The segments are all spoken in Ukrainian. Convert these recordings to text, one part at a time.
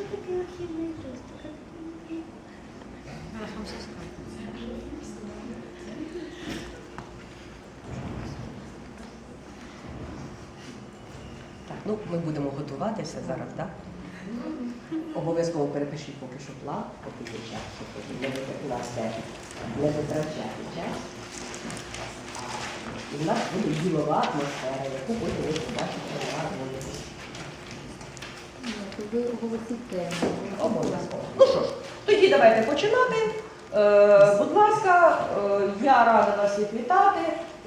архівний? Зараз вам все скажу. Так, ну ми будемо готуватися зараз, так? Обов'язково перепишіть поки що план, поки є час, щоб не витрачати, не витрачати час. І в нас буде ділова атмосфера, яку потім ви побачите Обов'язково. Ну що ж, тоді давайте починати. Е, будь ласка, е, я рада вас всіх вітати.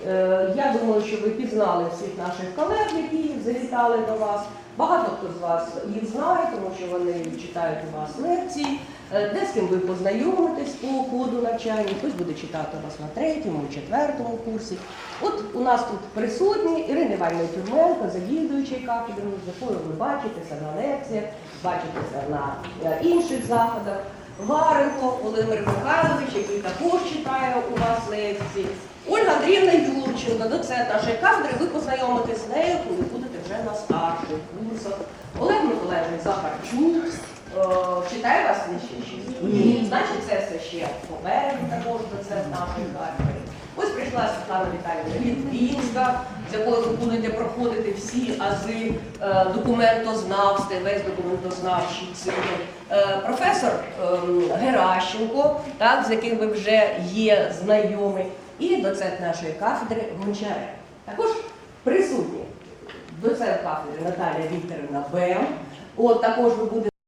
Е, я думаю, що ви пізнали всіх наших колег, які завітали до вас. Багато хто з вас їх знає, тому що вони читають у вас лекції. Де з ким ви познайомитесь по ходу навчання, хтось буде читати вас на третьому, четвертому курсі. От у нас тут присутні Ірина Іванівна Тюрменко, завідуючий кафедрою, з якою ви бачитеся на лекціях, бачитеся на інших заходах. Варенко Володимир Михайлович, який також читає у вас лекції. Ольга Андріївна Юрченко, доцент нашої кафедри, ви познайомитесь з нею, коли будете вже на старших курсах. Олег Миколаївич Захарчук. Е, Читає вас? Ні. Значить, це все ще попереду також доцент нашої кафедри. Прийшла Світлана Віталіївна Літвінська, з якою ви будете проходити всі ази е, документознавства, весь документознавчий цикл. Е, професор ем, Геращенко, так, з яким ви вже є знайомі, і доцент нашої кафедри Гончаренко. Також присутні доцент кафедри Наталія Вікторівна Бем. От також ви будете